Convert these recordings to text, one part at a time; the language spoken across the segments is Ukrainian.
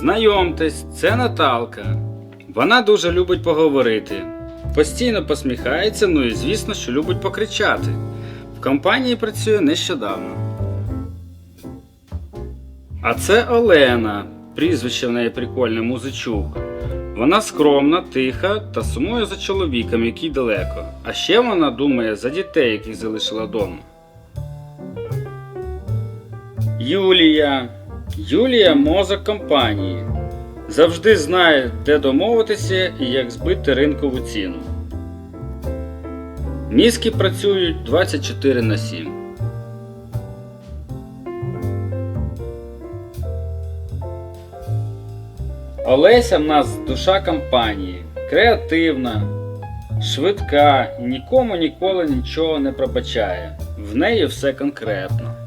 Знайомтесь, це Наталка. Вона дуже любить поговорити. Постійно посміхається, ну і звісно, що любить покричати. В компанії працює нещодавно. А це Олена. Прізвище в неї прикольне музичук. Вона скромна, тиха та сумує за чоловіком, який далеко. А ще вона думає за дітей, яких залишила вдома. Юлія. Юлія мозок компанії. Завжди знає, де домовитися і як збити ринкову ціну. Мізки працюють 24 на 7. Олеся в нас душа компанії, креативна, швидка нікому ніколи нічого не пробачає. В неї все конкретно.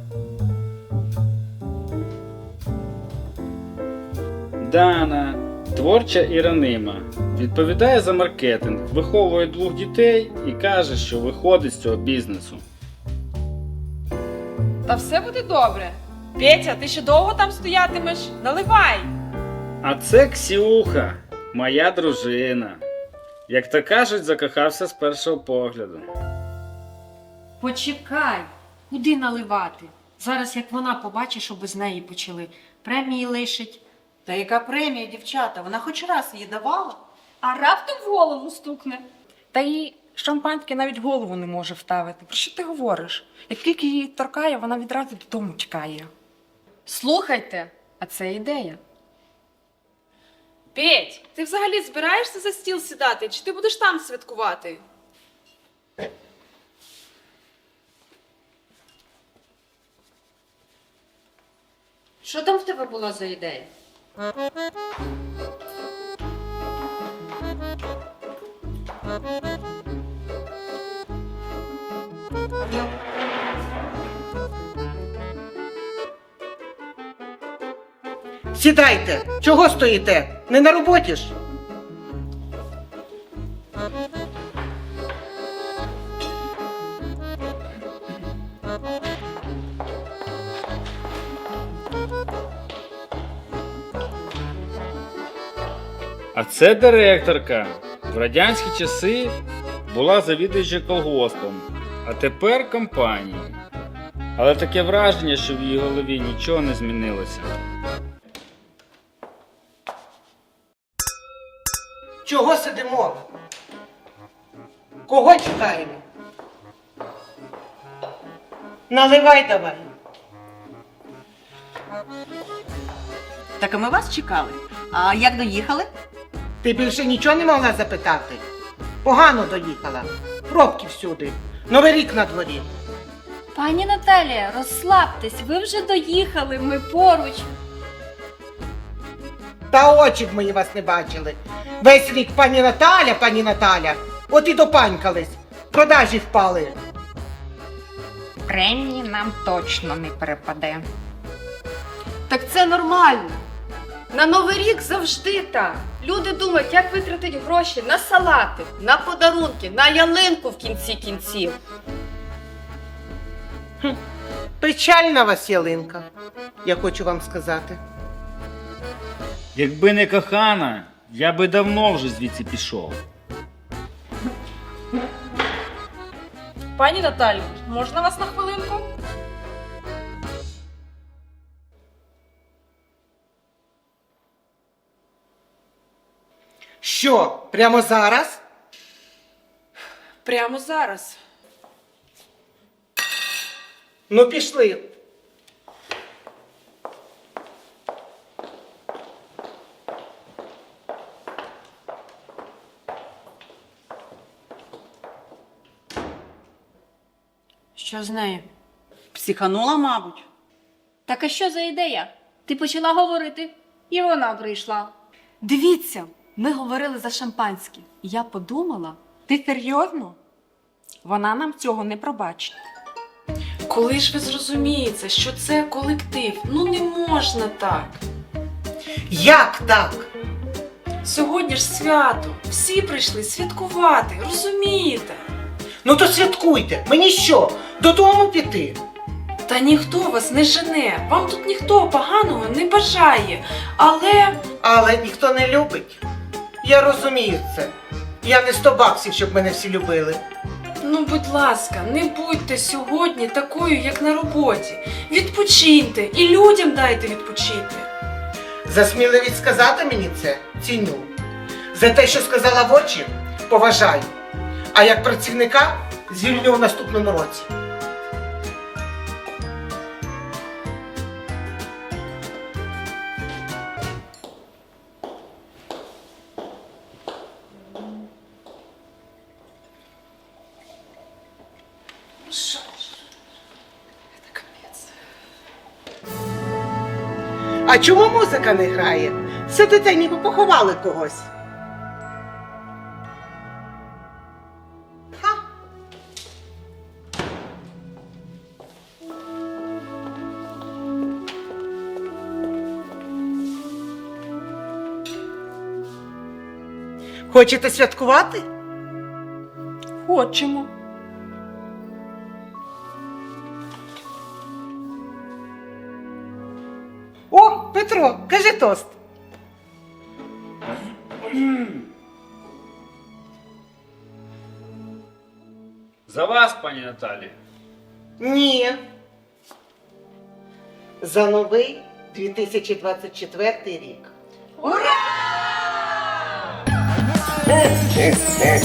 Дана, творча і ранима. Відповідає за маркетинг, виховує двох дітей і каже, що виходить з цього бізнесу. Та все буде добре. Петя, ти ще довго там стоятимеш? Наливай! А це Ксюха, моя дружина. Як то кажуть, закохався з першого погляду. Почекай, куди наливати? Зараз як вона побачить, що без неї почали. Премії лишить. Та яка премія, дівчата? Вона хоч раз її давала? А раптом в голову стукне. Та їй шампанське навіть голову не може вставити. Про що ти говориш? Як тільки її торкає, вона відразу додому тікає. Слухайте, а це ідея. Петь, ти взагалі збираєшся за стіл сідати, чи ти будеш там святкувати? Що там в тебе була за ідея? Сідайте! Чого стоїте? Не на роботі ж? Це директорка. В радянські часи була завідуюча колгоспом, а тепер компанією. Але таке враження, що в її голові нічого не змінилося. Чого сидимо? Кого чекаємо? Наливай давай. Так а ми вас чекали. А як доїхали? Ти більше нічого не могла запитати? Погано доїхала. Пробки всюди. Новий рік на дворі. Пані Наталія, розслабтесь, ви вже доїхали, ми поруч. Та очі б мої вас не бачили. Весь рік пані Наталя, пані Наталя. От і допанькались. Продажі впали. Премії нам точно не перепаде. Так це нормально. На Новий рік завжди так. Люди думають, як витратити гроші на салати, на подарунки, на ялинку в кінці кінців. Печальна вас ялинка, я хочу вам сказати. Якби не кохана, я би давно вже звідси пішов. Пані Наталю, можна вас на хвилинку? Що, прямо зараз? Прямо зараз. Ну, пішли. Що з нею? Психанула, мабуть. Так а що за ідея? Ти почала говорити, і вона прийшла. Дивіться, ми говорили за шампанське. І я подумала, ти серйозно? Вона нам цього не пробачить. Коли ж ви зрозумієте, що це колектив? Ну не можна так. Як так? Сьогодні ж свято. Всі прийшли святкувати, розумієте? Ну то святкуйте. Мені що? Додому піти? Та ніхто вас не жене. Вам тут ніхто поганого не бажає. Але Але ніхто не любить. Я розумію це. Я не 100 баксів, щоб мене всі любили. ну, будь ласка, не будьте сьогодні такою, як на роботі. Відпочиньте і людям дайте відпочити. За сміливість сказати мені це ціню. За те, що сказала в очі, поважаю. А як працівника звільню в наступному році. А чому музика не грає? Сидите, ніби поховали когось. Ха. Хочете святкувати? Хочемо. Петро, кажи тост. За вас, пані Наталі. Ні. За новий 2024 рік. Стійте!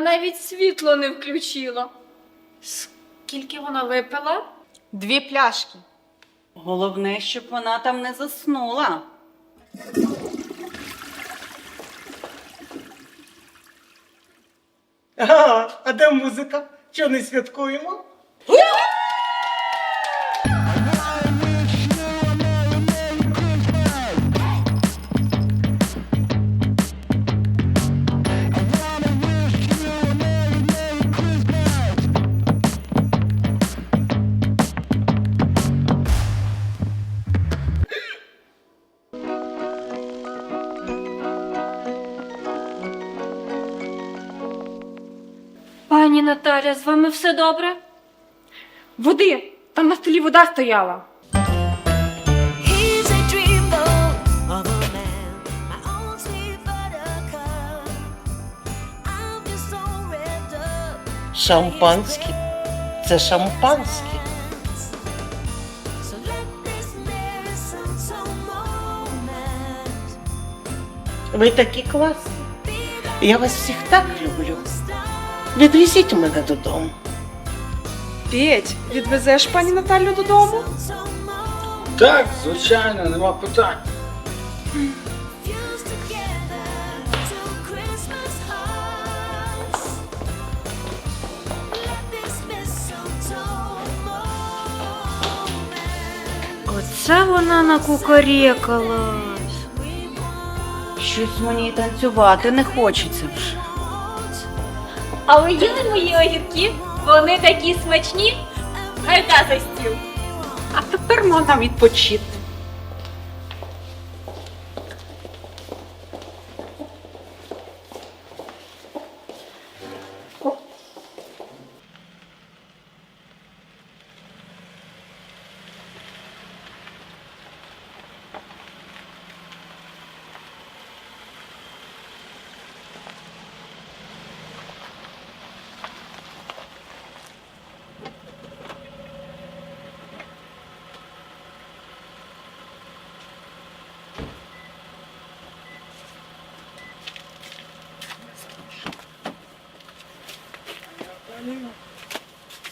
Вона навіть світло не включила. Скільки вона випила? Дві пляшки. Головне, щоб вона там не заснула. А, а де музика? Чого не святкуємо? Пані Наталя, з вами все добре? Води! Там на столі вода стояла. He's a dreamboat of a man, my own sweet buttercup. I'm just so wrapped up. Шампанське. Це шампанське. So let this merry sunshine moment Ви такі класні. be Я вас всіх так люблю. Відвезіть мене додому. Петь, відвезеш пані Наталю додому? Так, звичайно, нема питань. Оце вона накукарекалась. Щось мені й танцювати не хочеться вже. А ви їли мої огірки? Вони такі смачні. Гайда за стіл. А тепер можна відпочити.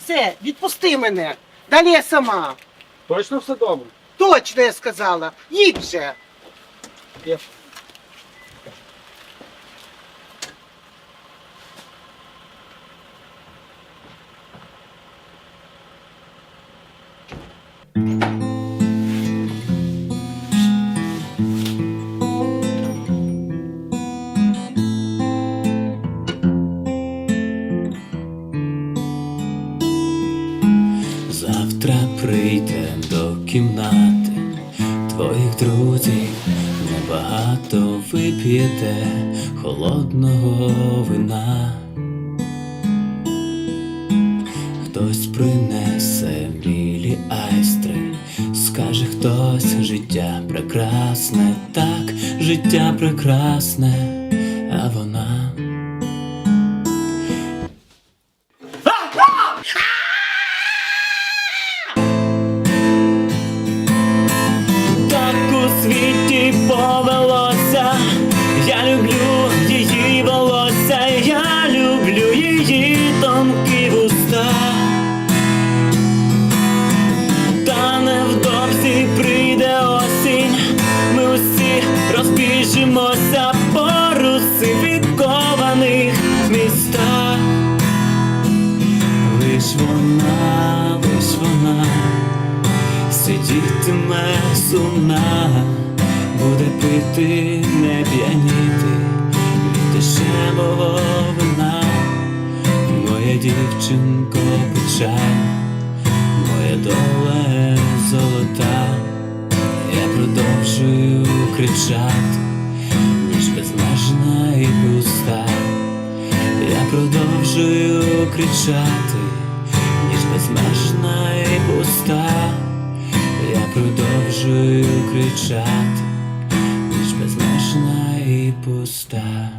Все, відпусти мене. Далі я сама. Точно все добре? Точно я сказала. Їдь вже. Завтра вип'єте холодного вина. Хтось принесе білі айстри, скаже хтось життя прекрасне, так, життя прекрасне, а вона. Сидітиме сумна, буде пити, не п'яніти. Від дешевого вина, моя дівчинко печаль, моя доле золота, я продовжую кричати, ніж безмежна і пуста, я продовжую кричати, ніж безмежна і пуста. Продовжую кричати, ніж безмежна і пуста.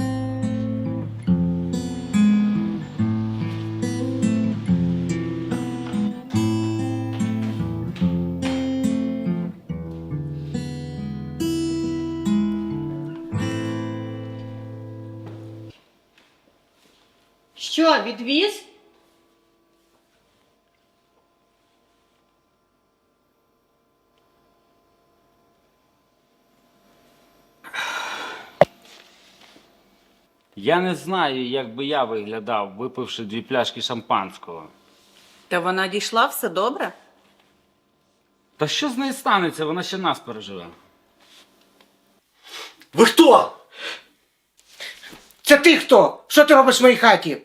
Я не знаю, як би я виглядав, випивши дві пляшки шампанського. Та вона дійшла все добре. Та що з нею станеться? Вона ще нас переживе. Ви хто? Це ти хто? Що ти робиш в моїй хаті?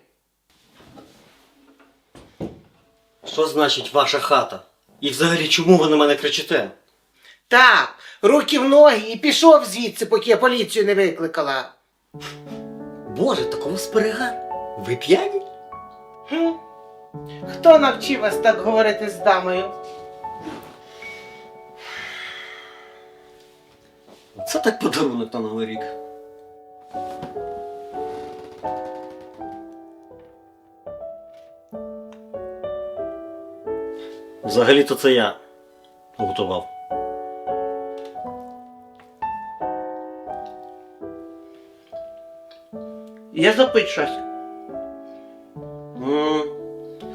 Що значить ваша хата? І взагалі чому ви на мене кричите? Так, руки в ноги і пішов звідси, поки я поліцію не викликала. Боже, такого сперега? Ви п'яні? Хм? Хто навчив вас так говорити з дамою? Це так подарунок на Новий рік. Взагалі-то це я готував. Я запит щось. м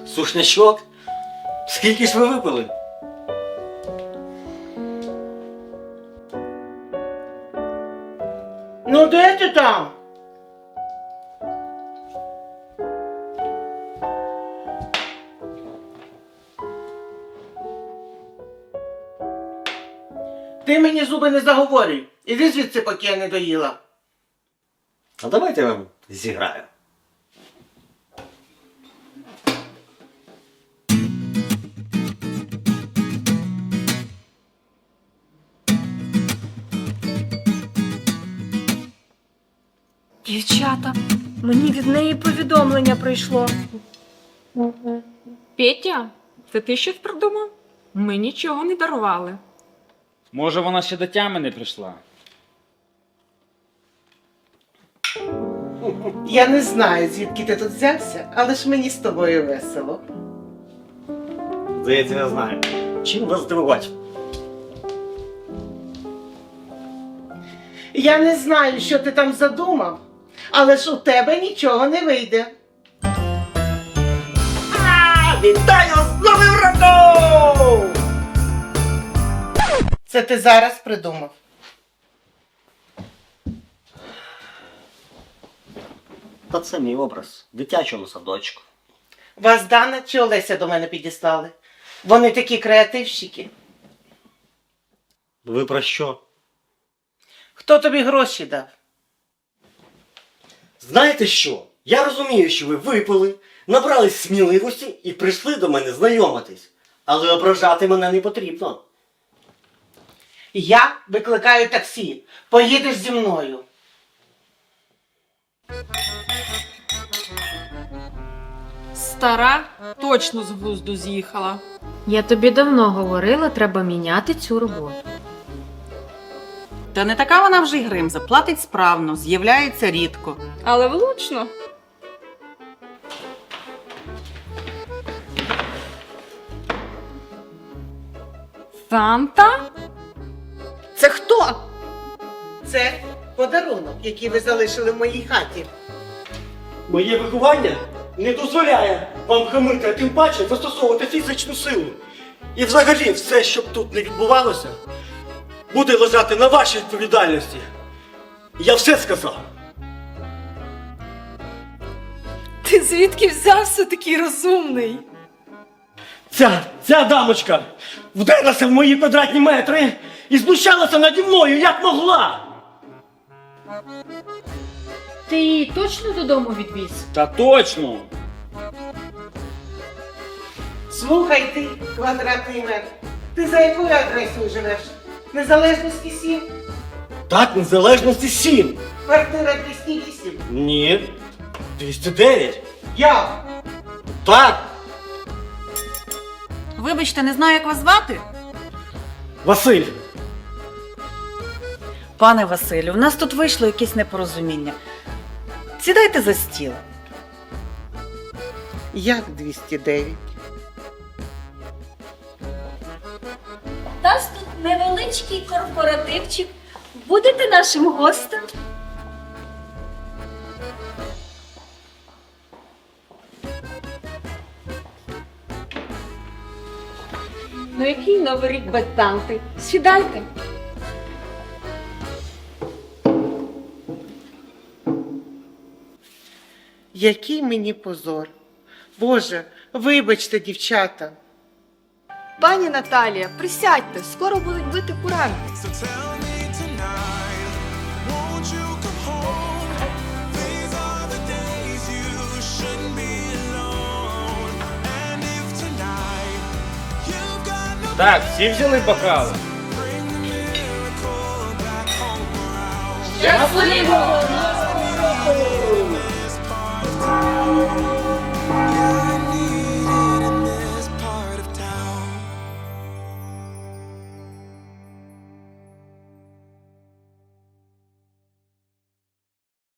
Сушнячок? Скільки ж ви випили? Ну де ти там? Ти мені зуби не заговорюй. Іди звідси, поки я не доїла. А давайте я вам зіграю. Дівчата, мені від неї повідомлення прийшло. Петя, це ти щось придумав? Ми нічого не дарували. Може, вона ще до тями не прийшла. Я не знаю, звідки ти тут взявся, але ж мені з тобою весело. Здається, я знаю. Чим вас здивувати? Я не знаю, що ти там задумав, але ж у тебе нічого не вийде. вітаю з Новим роком! Це ти зараз придумав. Та це мій образ в дитячому садочку. Вас Дана чи Олеся до мене підіслали? Вони такі креативщики. Ви про що? Хто тобі гроші дав? Знаєте що? Я розумію, що ви випили, набрались сміливості і прийшли до мене знайомитись. Але ображати мене не потрібно. Я викликаю таксі. Поїдеш зі мною. Стара точно з глузду з'їхала. Я тобі давно говорила, треба міняти цю роботу. Та не така вона вже й гримза, платить справно, з'являється рідко. Але влучно. Санта? Це хто? Це подарунок, який ви залишили в моїй хаті. Моє виховання не дозволяє вам хамити, а тим паче застосовувати фізичну силу. І взагалі все, що б тут не відбувалося, буде лежати на вашій відповідальності. Я все сказав. Ти звідки взявся такий розумний? Ця, ця дамочка вдерлася в мої квадратні метри і знущалася наді мною, як могла. Ти її точно додому відвіз? Та точно! Слухай ти, квадратний метр. Ти за якою адресою живеш? Незалежності 7, Так, незалежності сім. квартира 208. Ні. 209. Я. Так. Вибачте, не знаю, як вас звати? Василь. Пане Василю, у нас тут вийшло якесь непорозуміння. Сідайте за стіл. Як 209? У нас тут невеличкий корпоративчик. Будете нашим гостем? Ну який новий рік без Санти? Сідайте. Який мені позор. Боже, вибачте, дівчата. Пані Наталія, присядьте, скоро будуть бити курами. Так, всі взяли бокали. Щасливого! Música